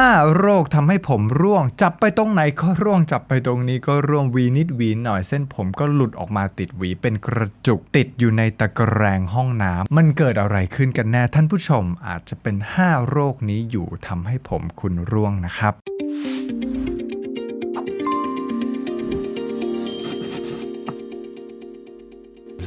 5 โรคทำให้ผมร่วง จับไปตรงไหนก็ร่วงจับไปตรงนี้ก็ร่วงวีนิดวีหน่อยเส้นผมก็หลุดออกมาติดหวีเป็นกระจุกติดอยู่ในตะแกรงห้องน้ำมันเกิดอะไรขึ้นกันแน่ท่านผู้ชมอาจจะเป็น 5 โรคนี้อยู่ทำให้ผมคุณร่วงนะครับ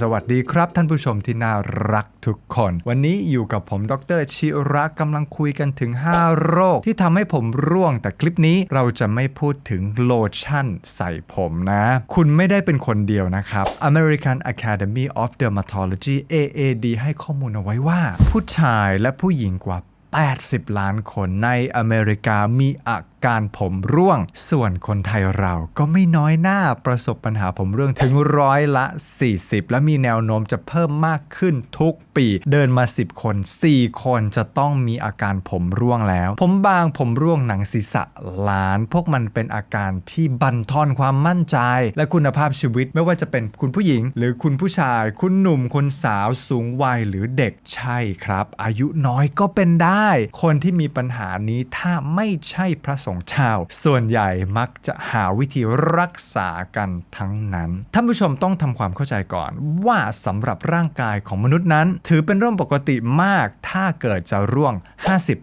สวัสดีครับท่านผู้ชมที่น่ารักทุกคน วันนี้อยู่กับผมดรชิระกำลังคุยกันถึง 5 โรคที่ทำให้ผมร่วง แต่คลิปนี้เราจะไม่พูดถึงโลชั่นใส่ผมนะ คุณไม่ได้เป็นคนเดียวนะครับ American Academy of Dermatology AAD ให้ข้อมูลเอาไว้ว่า ผู้ชายและผู้หญิงกว่า80 ล้านคนในอเมริกามีอา การผมร่วง ส่วนคนไทยเราก็ไม่น้อยหน้าประสบปัญหาผมร่วงถึงร้อยละ 40 และมีแนวโน้มจะเพิ่มมากขึ้นทุกปี เดินมา 10 คน 4 คนจะต้องมีอาการผมร่วงแล้ว ผมบางผมร่วงหนังศีรษะล้าน พวกมันเป็นอาการที่บั่นทอนความมั่นใจ และคุณภาพชีวิตไม่ว่าจะเป็นคุณผู้หญิง หรือคุณผู้ชาย คุณหนุ่มคุณสาวสูงวัยหรือเด็กใช่ครับ อายุน้อยก็เป็นได้ คนที่มีปัญหานี้ถ้าไม่ใช่พระสงฆ์ชาว ส่วนใหญ่มักจะหาวิธีรักษากันทั้งนั้น ท่านผู้ชมต้องทำความเข้าใจก่อน ว่าสำหรับร่างกายของมนุษย์นั้น ถือเป็นเรื่องปกติมาก ถ้าเกิดจะร่วง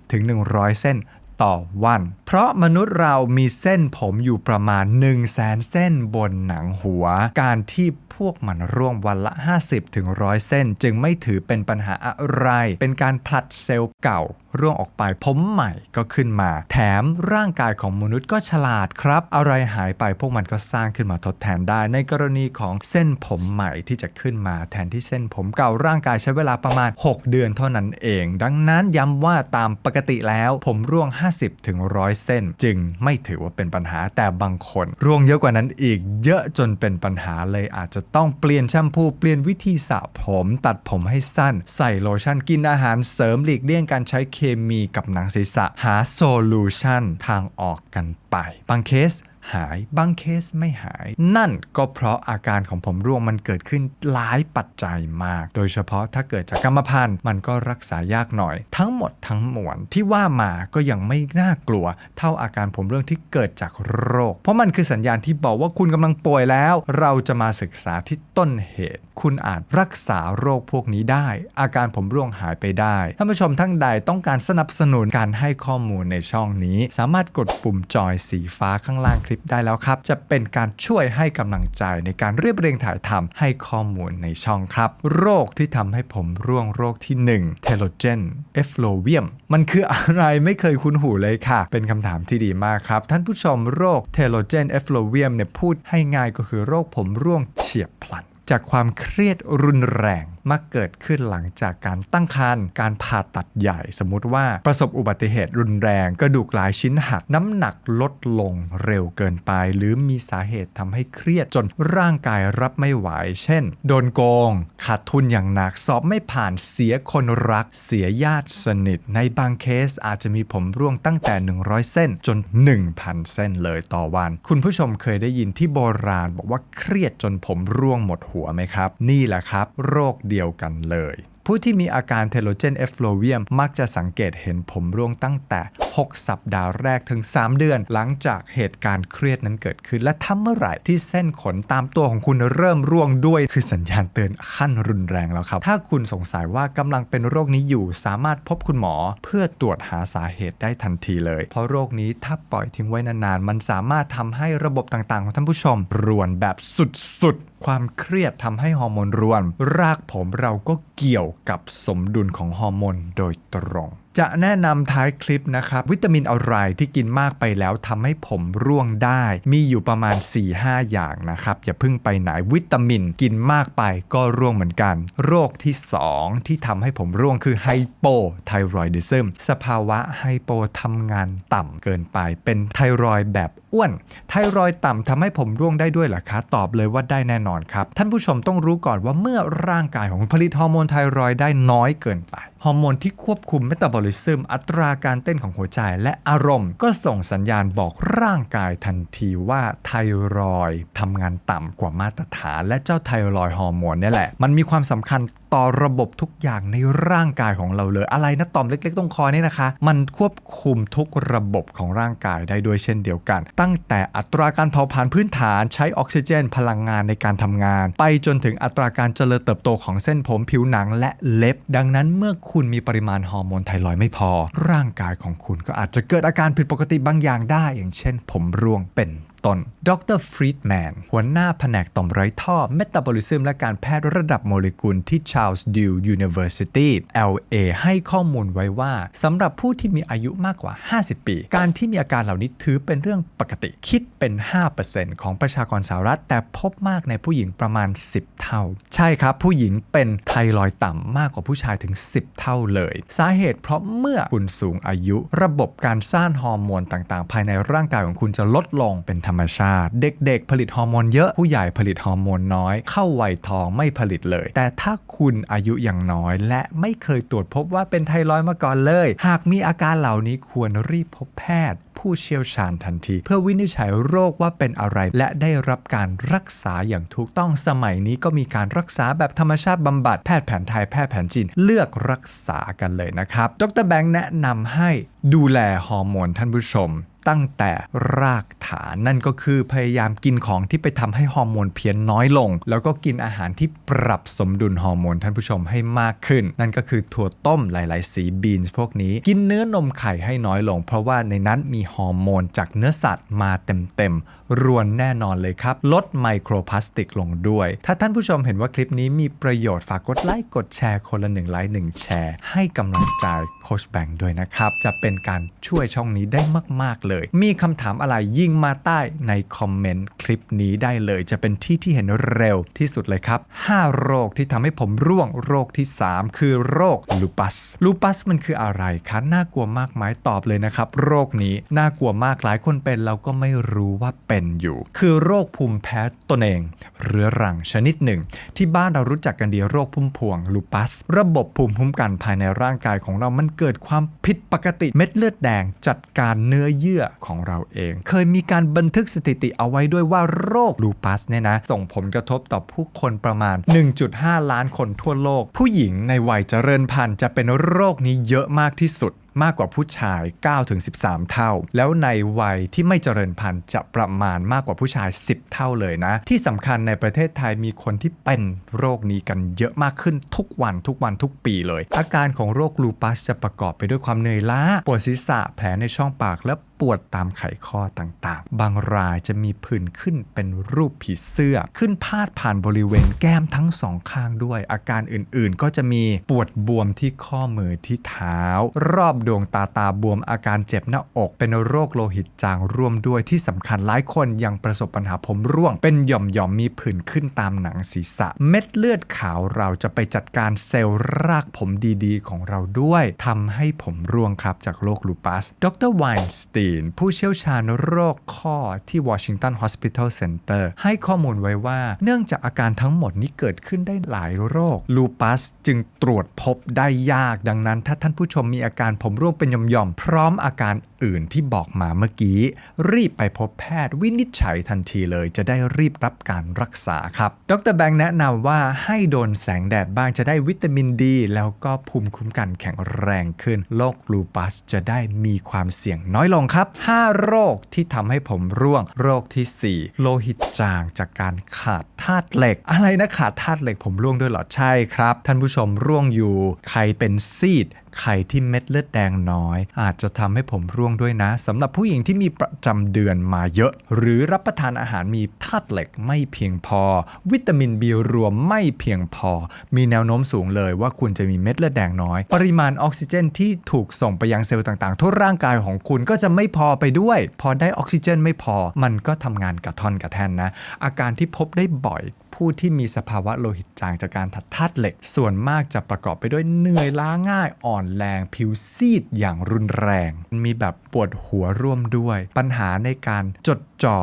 50-100 เส้นต่อวัน เพราะมนุษย์เรามีเส้นผมอยู่ประมาณ 1 0 0 0 0แสนเส้นบนหนังหัว การที่พวกมันร่วงวันละ 50ถึง100เส้น จึงไม่ถือเป็นปัญหาอะไร เป็นการผลัดเซลล์เก่าร่วงออกไปผมใหม่ก็ขึ้นมา แถมร่างกายของมนุษย์ก็ฉลาดครับ อะไรหายไปพวกมันก็สร้างขึ้นมาทดแทนได้ ในกรณีของเส้นผมใหม่ที่จะขึ้นมาแทนที่เส้นผมเก่าร่างกายใช้เวลาประมาณ 6 เดือนเท่านั้นเอง ดังนั้นย้ำว่าตามปกติแล้วผมร่วง 50ถึง100เส้น จึงไม่ถือว่าเป็นปัญหาแต่บางคนร่วงเยอะกว่านั้นอีกเยอะจนเป็นปัญหาเลยอาจจะต้องเปลี่ยนแชมพูเปลี่ยนวิธีสระผม ตัดผมให้สั้น ใส่โลชั่นกินอาหารเสริมหลีกเลี่ยงการใช้เคมีกับหนังศีรษะหาโซลูชันทางออกกันไป บางเคส หาย บางเคสไม่หาย นั่นก็เพราะอาการของผมร่วงมันเกิดขึ้นหลายปัจจัยมาก โดยเฉพาะถ้าเกิดจากกรรมพันธุ์มันก็รักษายากหน่อย ทั้งหมดทั้งมวลที่ว่ามาก็ยังไม่น่ากลัว เท่าอาการผมร่วงที่เกิดจากโรค เพราะมันคือสัญญาณที่บอกว่าคุณกำลังป่วยแล้ว เราจะมาศึกษาที่ต้นเหตุ คุณอาจรักษาโรคพวกนี้ได้ อาการผมร่วงหายไปได้ท่านผู้ชมทั้งใดต้องการสนับสนุนการให้ข้อมูลในช่องนี้ สามารถกดปุ่มจอยสีฟ้าข้างล่างคลิปได้แล้วครับ จะเป็นการช่วยให้กำลังใจในการเรียบเรียงถ่ายทำให้ข้อมูลในช่องครับ โรคที่ทำให้ผมร่วงโรคที่ 1 t e l o g e n e f f l u v i u m มันคืออะไรไม่เคยคุ้นหูเลยค่ะ เป็นคำถามที่ดีมากครับ ท่านผู้ชมโรค t e l o g e n e f f l u v i u m เนี่ยพูดให้ง่ายก็คือโรคผมร่วงเฉียบพลัน จากความเครียดรุนแรงมักเกิดขึ้นหลังจากการตั้งครรภ์การผ่าตัดใหญ่ สมมุติว่าประสบอุบัติเหตุรุนแรง กระดูกหลายชิ้นหักน้ำหนักลดลงเร็วเกินไป หรือมีสาเหตุทำให้เครียดจนร่างกายรับไม่ไหว เช่น โดนโกง ขาดทุนอย่างหนักสอบไม่ผ่านเสียคนรัก เสียญาติสนิท ในบางเคสอาจจะมีผมร่วงตั้งแต่ 100 เส้นจน 1,000 เส้นเลยต่อวัน คุณผู้ชมเคยได้ยินที่โบราณ บอกว่าเครียดจนผมร่วงหมดหัวไหมครับ นี่แหละครับ โรคเดียวกันเลย ผู้ที่มีอาการเทโลเจนเอฟโลเวียมมักจะสังเกตเห็นผมร่วงตั้งแต่ 6 สัปดาห์แรกถึง 3 เดือน หลังจากเหตุการณ์เครียดนั้นเกิดขึ้น และถ้าเมื่อไหร่ที่เส้นขนตามตัวของคุณเริ่มร่วงด้วยคือสัญญาณเตือนขั้นรุนแรงแล้วครับ ถ้าคุณสงสัยว่ากำลังเป็นโรคนี้อยู่ สามารถพบคุณหมอ เพื่อตรวจหาสาเหตุได้ทันทีเลย เพราะโรคนี้ถ้าปล่อยทิ้งไว้นานๆมันสามารถทำให้ระบบต่างๆ ของท่านผู้ชม รวนแบบสุดๆความเครียดทำให้ฮอร์โมนรวน รากผมเราก็เกี่ยวกับสมดุลของฮอร์โมนโดยตรง จะแนะนำท้ายคลิปนะครับ วิตามินอะไรที่กินมากไปแล้วทำให้ผมร่วงได้ มีอยู่ประมาณ 4-5 อย่างนะครับ อย่าเพิ่งไปไหนวิตามินกินมากไปก็ร่วงเหมือนกัน โรคที่ 2 ที่ทำให้ผมร่วงคือไฮโปไทรอยดิซึมสภาวะไฮโปทำงานต่ำเกินไป เป็นไทรอยแบบอ้วน ไทรอยต่ำทำให้ผมร่วงได้ด้วยหรอคะ ตอบเลยว่าได้แน่นอนครับ ท่านผู้ชมต้องรู้ก่อนว่าเมื่อร่างกายของผลิตฮอร์โมนไทรอยได้น้อยเกินไปฮอร์โมนที่ควบคุมเมตาบอลิซึมอัตราการเต้นของหัวใจและอารมณ์ ก็ส่งสัญญาณบอกร่างกายทันทีว่าไทรอยทำงานต่ำกว่ามาตรฐาน และเจ้าไทรอยฮอร์โมนนี่แหละ มันมีความสำคัญต่อระบบทุกอย่างในร่างกายของเราเลย อะไรนะต่อมเล็กๆตรงคอนี่นะคะ มันควบคุมทุกระบบของร่างกายได้ด้วยเช่นเดียวกัน ตั้งแต่อัตราการเผาผลาญพื้นฐานใช้ออกซิเจน พลังงานในการทำงาน ไปจนถึงอัตราการเจริญเติบโตของเส้นผมผิวหนังและเล็บ ดังนั้นเมื่อคุณมีปริมาณฮอร์โมนไทรอยด์ไม่พอ ร่างกายของคุณก็อาจจะเกิดอาการผิดปกติบางอย่างได้ อย่างเช่น ผมร่วงเป็น ต้น ดรฟรีดแมน หัวหน้าแผนกต่อมไร้ท่อเมตาบอลิซึมและการแพทย์ระดับโมเลกุลที่ Charles Dew University LA ให้ข้อมูลไว้ว่าสำหรับผู้ที่มีอายุมากกว่า 50 ปี การที่มีอาการเหล่านี้ถือเป็นเรื่องปกติ คิดเป็น 5%ของประชากรสหรัฐ แต่พบมากในผู้หญิงประมาณ 10 เท่า ใช่ครับ ผู้หญิงเป็นไทรอยต่ำมากกว่าผู้ชายถึง 10 เท่าเลย สาเหตุเพราะเมื่อคุณสูงอายุ ระบบการสร้างฮอร์โมนต่างๆ ภายในร่างกายของคุณจะลดลงเป็นธรรมชาติ เด็กๆ ผลิตฮอร์โมนเยอะผู้ใหญ่ผลิตฮอร์โมนน้อย เข้าวัยทองไม่ผลิตเลย แต่ถ้าคุณอายุยังน้อย และไม่เคยตรวจพบว่าเป็นไทรอยด์มาก่อนเลย หากมีอาการเหล่านี้ควรรีบพบแพทย์ผู้เชี่ยวชาญทันที เพื่อวินิจฉัยโรคว่าเป็นอะไร และได้รับการรักษาอย่างถูกต้องสมัยนี้ก็มีการรักษาแบบธรรมชาติบำบัดแพทย์แผนไทยแพทย์แผนจีนเลือกรักษากันเลยนะครับ ดรแบงค์แนะนำให้ดูแลฮอร์โมนท่านผู้ชมตั้งแต่รากฐานนั่นก็คือพยายามกินของที่ไปทำให้ฮอร์โมนเพี้ยนน้อยลง แล้วก็กินอาหารที่ปรับสมดุลฮอร์โมนท่านผู้ชมให้มากขึ้น นั่นก็คือถั่วต้มหลาย ๆ สีบีนส์พวกนี้ กินเนื้อนมไข่ให้น้อยลง เพราะว่าในนั้นมีฮอร์โมนจากเนื้อสัตว์มาเต็ม ๆ รวนแน่นอนเลยครับ ลดไมโครพลาสติกลงด้วย ถ้าท่านผู้ชมเห็นว่าคลิปนี้มีประโยชน์ฝากกดไลค์กดแชร์คนละหนึ่งไลค์หนึ่งแชร์ให้กำลังใจโคชแบงค์ด้วยนะครับจะเป็นการช่วยช่องนี้ได้มาก ๆ เลยมีคำถามอะไรยิงมาใต้ในคอมเมนต์คลิปนี้ได้เลย จะเป็นที่ที่เห็นเร็วที่สุดเลยครับ 5 โรคที่ทำให้ผมร่วงโรคที่ 3 คือโรคลูปัส ลูปัสมันคืออะไรคะ น่ากลัวมากไหมตอบเลยนะครับ โรคนี้น่ากลัวมากหลายคนเป็นเราก็ไม่รู้ว่าเป็นอยู่ คือโรคภูมิแพ้ตนเอง เรื้อรังชนิดหนึ่ง ที่บ้านเรารู้จักกันดีโรคพุ่มพวงลูปัส ระบบภูมิคุ้มกันภายในร่างกายของเรามันเกิดความผิดปกติเม็ดเลือดแดงจัดการเนื้อเยื่ออของเราเอง เคยมีการบันทึกสถิติเอาไว้ด้วยว่าโรคลูปัสเนี่ยนะ ส่งผลกระทบต่อผู้คนประมาณ 1.5 ล้านคนทั่วโลก ผู้หญิงในวัยเจริญพันธุ์จะเป็นโรคนี้เยอะมากที่สุดมากกว่าผู้ชาย 9-13 เท่า แล้วในวัยที่ไม่เจริญพันธุ์จะประมาณมากกว่าผู้ชาย 10 เท่าเลยนะ ที่สำคัญในประเทศไทยมีคนที่เป็นโรคนี้กันเยอะมากขึ้นทุกวันทุกวันทุกปีเลย อาการของโรคลูปัสจะประกอบไปด้วยความเหนื่อยล้า ปวดศีรษะ แผลในช่องปากและ ปวดตามไขข้อต่างๆ บางรายจะมีผื่นขึ้นเป็นรูปผีเสื้อ ขึ้นพาดผ่านบริเวณแก้มทั้งสองข้างด้วย อาการอื่นๆ ก็จะมีปวดบวมที่ข้อมือที่เท้า รอบดวงตาตาบวมอาการเจ็บหน้าอก เป็นโรคโลหิตจางร่วมด้วยที่สำคัญหลายคนยังประสบปัญหาผมร่วง เป็นหย่อมๆมีผื่นขึ้นตามหนังศีรษะ เม็ดเลือดขาวเราจะไปจัดการเซลล์รากผมดีๆ ของเราด้วยทำให้ผมร่วงครับจากโรคลูปัส ดรไวน์สตีน ผู้เชี่ยวชาญโรคข้อที่ Washington Hospital Center ให้ข้อมูลไว้ว่าเนื่องจากอาการทั้งหมดนี้เกิดขึ้นได้หลายโรคลูปัสจึงตรวจพบได้ยาก ดังนั้น ถ้าท่านผู้ชมมีอาการผมร่วงเป็นหย่อมๆพร้อมอาการอื่นที่บอกมาเมื่อกี้ รีบไปพบแพทย์วินิจฉัยทันทีเลย จะได้รีบรับการรักษาครับ ดรแบงค์แนะนำว่าให้โดนแสงแดดบ้างจะได้วิตามินดี แล้วก็ภูมิคุ้มกันแข็งแรงขึ้นโรคลูปัสจะได้มีความเสี่ยงน้อยลงครับับ 5 โรคที่ทำให้ผมร่วง โรคทีสี่ 4 โลหิตจางจากการขาดธาตุเหล็ก อะไรนะขาดธาตุเหล็กผมร่วงด้วยเหรอ ใช่ครับ ท่านผู้ชมร่วงอยู่ ใครเป็นซีดไข่ที่เม็ดเลือดแดงน้อย อาจจะทำให้ผมร่วงด้วยนะสำหรับผู้หญิงที่มีประจำเดือนมาเยอะ หรือรับประทานอาหารมีธาตุเหล็กไม่เพียงพอ วิตามินบีรวมไม่เพียงพอ มีแนวโน้มสูงเลยว่าคุณจะมีเม็ดเลือดแดงน้อย ปริมาณออกซิเจนที่ถูกส่งไปยังเซลล์ต่างๆ ทั่วร่างกายของคุณก็จะไม่พอไปด้วย พอได้ออกซิเจนไม่พอ มันก็ทำงานกระท่อนกระแท่นนะ อาการที่พบได้บ่อยผู้ที่มีสภาวะโลหิตจางจากการถัดธาตุเหล็ก ส่วนมากจะประกอบไปด้วยเหนื่อยล้าง่ายอ่อนแรงผิวซีดอย่างรุนแรง มีแบบปวดหัวร่วมด้วย ปัญหาในการจด จอ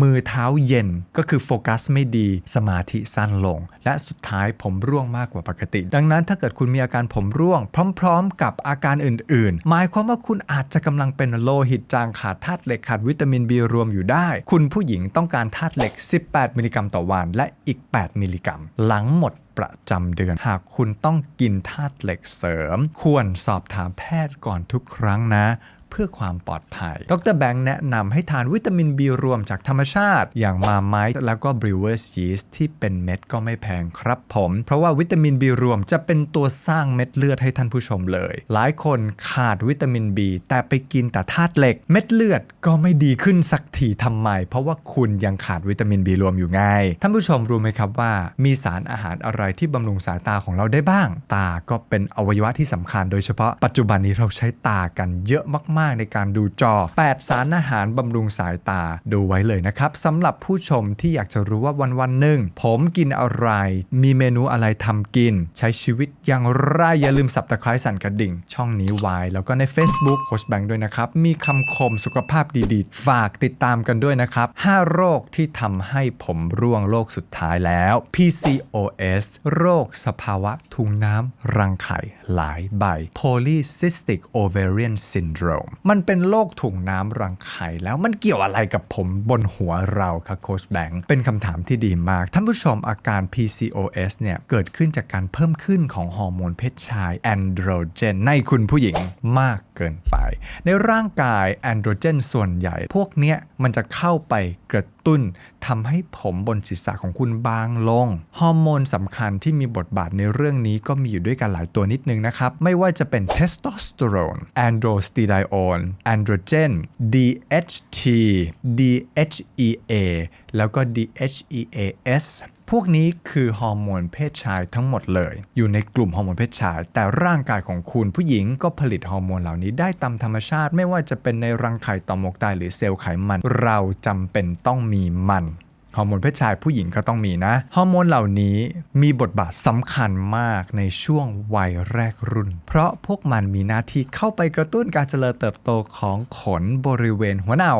มือเท้าเย็นก็คือโฟกัสไม่ดีสมาธิสั้นลง และสุดท้ายผมร่วงมากกว่าปกติ ดังนั้นถ้าเกิดคุณมีอาการผมร่วง พร้อม ๆ กับอาการอื่น ๆ หมายความว่าคุณอาจจะกำลังเป็นโลหิตจางขาดธาตุเหล็กขาดวิตามินบีรวมอยู่ได้ คุณผู้หญิงต้องการธาตุเหล็ก 18 มิลลิกรัมต่อวัน และอีก 8 มิลลิกรัม หลังหมดประจำเดือน หากคุณต้องกินธาตุเหล็กเสริม ควรสอบถามแพทย์ก่อนทุกครั้งนะ เพื่อความปลอดภัย ดรแบงค์แนะนำให้ทานวิตามินบีรวมจากธรรมชาติ อย่างมาไมต์แล้วก็ Brewer's Yeast ที่เป็นเม็ดก็ไม่แพงครับผม เพราะว่าวิตามินบีรวมจะเป็นตัวสร้างเม็ดเลือดให้ท่านผู้ชมเลย หลายคนขาดวิตามินบีแต่ไปกินแต่ธาตุเหล็ก เม็ดเลือดก็ไม่ดีขึ้นสักทีทำไม เพราะว่าคุณยังขาดวิตามินบีรวมอยู่ไงท่านผู้ชมรู้ไหมครับว่า มีสารอาหารอะไรที่บำรุงสายตาของเราได้บ้าง ตาก็เป็นอวัยวะที่สำคัญ โดยเฉพาะปัจจุบันนี้เราใช้ตากันเยอะมากๆในการดูจอ 8 สารอาหารบำรุงสายตาดูไว้เลยนะครับสำหรับผู้ชมที่อยากจะรู้ว่าวันวันๆหนึ่งผมกินอะไร มีเมนูอะไรทำกิน ใช้ชีวิตอย่างไรอย่าลืมสับตะไคร้สั่นกระดิ่ง ช่องนี้ไว้ แล้วก็ใน Facebook โคชแบงค์ด้วยนะครับ มีคำคมสุขภาพดีๆ ฝากติดตามกันด้วยนะครับ 5 โรคที่ทำให้ผมร่วงโรคสุดท้ายแล้ว PCOS โรคสภาวะถุงน้ำรังไข่หลายใบ Polycystic Ovarian Syndrome มันเป็นโรคถุงน้ำรังไข่แล้วมันเกี่ยวอะไรกับผมบนหัวเราครับโคชแบงค์เป็นคำถามที่ดีมาก ท่านผู้ชมอาการ PCOS เนี่ย เกิดขึ้นจากการเพิ่มขึ้นของฮอร์โมนเพศชายแอนโดรเจนในคุณผู้หญิงมากเกินไป ในร่างกายแอนโดรเจนส่วนใหญ่ พวกเนี้ยมันจะเข้าไปกระตุ้นทำให้ผมบนศีรษะของคุณบางลง ฮอร์โมนสำคัญที่มีบทบาทในเรื่องนี้ก็มีอยู่ด้วยกันหลายตัวนิดนึงนะครับ ไม่ว่าจะเป็นเทสโทสเตอโรนแอนโดรสตีไดโอนแอนโดรเจน DHT DHEA แล้วก็ DHEAS พวกนี้คือฮอร์โมนเพศชายทั้งหมดเลย อยู่ในกลุ่มฮอร์โมนเพศชาย แต่ร่างกายของคุณผู้หญิงก็ผลิตฮอร์โมนเหล่านี้ได้ตามธรรมชาติ ไม่ว่าจะเป็นในรังไข่ต่อมหมวกไตหรือเซลล์ไขมัน เราจำเป็นต้องมีมัน ฮอร์โมนเพศชายผู้หญิงก็ต้องมีนะ ฮอร์โมนเหล่านี้มีบทบาทสำคัญมากในช่วงวัยแรกรุ่น เพราะพวกมันมีหน้าที่เข้าไปกระตุ้นการเจริญเติบโตของขนบริเวณหัวเน่า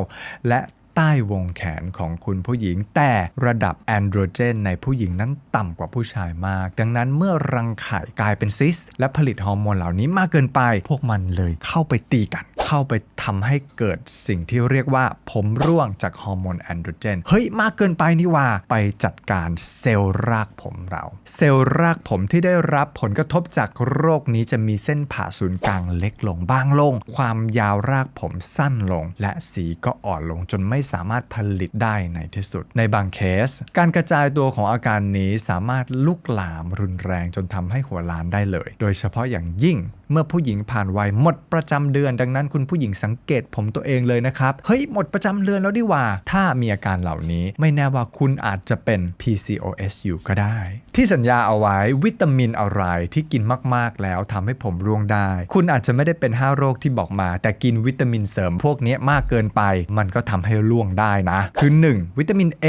และใต้วงแขนของคุณผู้หญิง แต่ระดับแอนโดรเจนในผู้หญิงนั้นต่ำกว่าผู้ชายมาก ดังนั้นเมื่อรังไข่กลายเป็นซิส และผลิตฮอร์โมนเหล่านี้มากเกินไป พวกมันเลยเข้าไปตีกัน เข้าไปทำให้เกิดสิ่งที่เรียกว่าผมร่วงจากฮอร์โมนแอนโดรเจน เฮ้ย มากเกินไปนี่ว่า ไปจัดการเซลล์รากผมเรา เซลล์รากผมที่ได้รับผลกระทบจากโรคนี้จะมีเส้นผ่าศูนย์กลางเล็กลงบางลง ความยาวรากผมสั้นลง และสีก็อ่อนลงจนไม่สามารถผลิตได้ในที่สุด ในบางเคส การกระจายตัวของอาการนี้สามารถลุกลามรุนแรงจนทำให้หัวล้านได้เลย โดยเฉพาะอย่างยิ่งเมื่อผู้หญิงผ่านวัยหมดประจำเดือน ดังนั้นคุณผู้หญิงสังเกตผมตัวเองเลยนะครับ เฮ้ยหมดประจำเดือนแล้วดิว่า ถ้ามีอาการเหล่านี้ ไม่แน่ว่าคุณอาจจะเป็น PCOS อยู่ก็ได้ ที่สัญญาเอาไว้วิตามินอะไรที่กินมากๆแล้วทำให้ผมร่วงได้ คุณอาจจะไม่ได้เป็น 5 โรคที่บอกมา แต่กินวิตามินเสริมพวกนี้มากเกินไป มันก็ทำให้ร่วงได้นะ คือ 1. วิตามิน A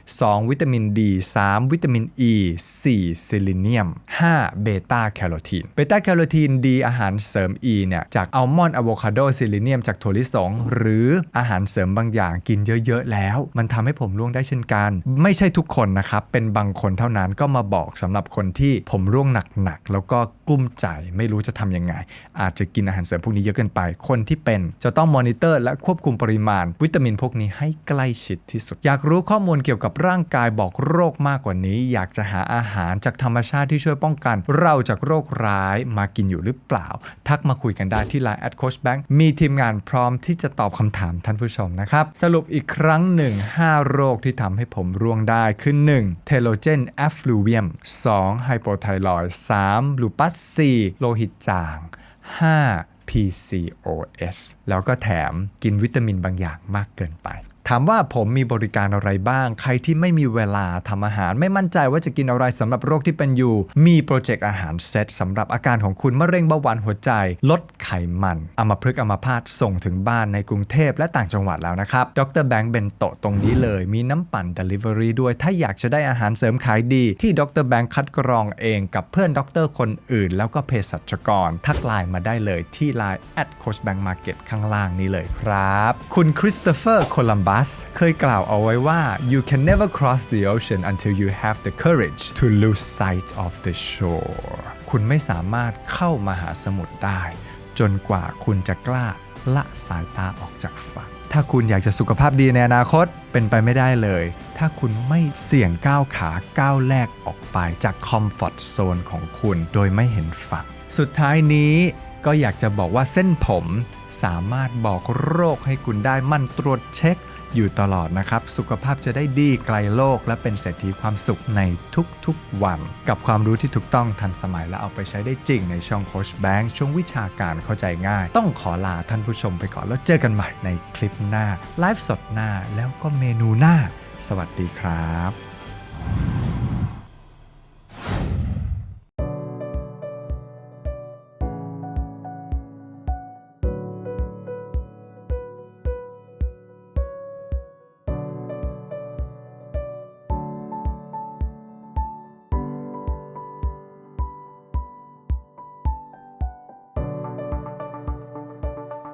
2. วิตามิน D 3. วิตามิน E 4. ซเลเนียม 5. เบต้าแคโรทีน เบต้าแคโรทีนดีอาหารเสริม E เนี่ยจากอัลมอนด์อะโวคาโดซเลเนียมจากถั่วลิสงหรืออาหารเสริมบางอย่างกินเยอะๆแล้ว มันทำให้ผมร่วงได้เช่นกัน ไม่ใช่ทุกคนนะครับ เป็นบางคนเท่านั้นก็มาบอกสำหรับคนที่ผมร่วงหนักๆแล้วก็กลุ้มใจไม่รู้จะทำยังไง อาจจะกินอาหารเสริมพวกนี้เยอะเกินไป คนที่เป็นจะต้องมอนิเตอร์และควบคุมปริมาณ วิตามินพวกนี้ให้ใกล้ชิดที่สุด อยากรู้ข้อมูลเกี่ยวกับร่างกายบอกโรคมากกว่านี้ อยากจะหาอาหารจากธรรมชาติที่ช่วยป้องกัน เราจากโรคร้ายมากินอยู่หรือเปล่าปล่า ทักมาคุยกันได้ที่ Line at Coach Bank มีทีมงานพร้อมที่จะตอบคำถามท่านผู้ชมนะครับ สรุปอีกครั้งหนึ่ง 5 โรคที่ทำให้ผมร่วงได้คือ 1. เทโลเจนแอฟลูเวียม 2. ไฮโปไทรอยด์ 3. ลูปัส 4. โลหิตจาง 5. PCOS แล้วก็แถมกินวิตามินบางอย่างมากเกินไป ถามว่าผมมีบริการอะไรบ้าง ใครที่ไม่มีเวลาทำอาหาร ไม่มั่นใจว่าจะกินอะไรสำหรับโรคที่เป็นอยู่ มีโปรเจกต์อาหารเซตสำหรับอาการของคุณมะเร็งเบาหวานหัวใจ ลดไขมันอัมาพฤกษ์อัมพาตส่งถึงบ้านในกรุงเทพและต่างจังหวัดแล้วนะครับ ดรแบงค์เบนโตะตรงนี้เลย มีน้ำปั่น Delivery ด้วย ถ้าอยากจะได้อาหารเสริมขายดี ที่ดรแบงค์คัดกรองเองกับเพื่อนดรคนอื่น แล้วก็เภสัชกร ทักไลน์มาได้เลยที่ Line at Coach Bank Market ข้างล่างนี้เลยครับ คุณคริสโตเฟอร์โคลัมบัส Glass เคยกล่าวเอาไว้ว่า you can never cross the ocean until you have the courage to lose sight of the shore คุณไม่สามารถเข้ามหาสมุทรได้ จนกว่าคุณจะกล้าละสายตาออกจากฝั่ง ถ้าคุณอยากจะสุขภาพดีในอนาคตเป็นไปไม่ได้เลย ถ้าคุณไม่เสี่ยงก้าวขาก้าวแรกออกไปจากคอมฟอร์ทโซนของคุณโดยไม่เห็นฝั่ง สุดท้ายนี้ก็อยากจะบอกว่าเส้นผมสามารถบอกโรคให้คุณได้มันตรวจเช็ค อยู่ตลอดนะครับ สุขภาพจะได้ดีไกลโลก และเป็นเศรษฐีความสุขในทุกๆวัน กับความรู้ที่ถูกต้องทันสมัยและเอาไปใช้ได้จริงในช่องโคชแบงค์ช่วงวิชาการเข้าใจง่าย ต้องขอลาท่านผู้ชมไปก่อนแล้วเจอกันใหม่ในคลิปหน้าไลฟ์สดหน้าแล้วก็เมนูหน้า สวัสดีครับ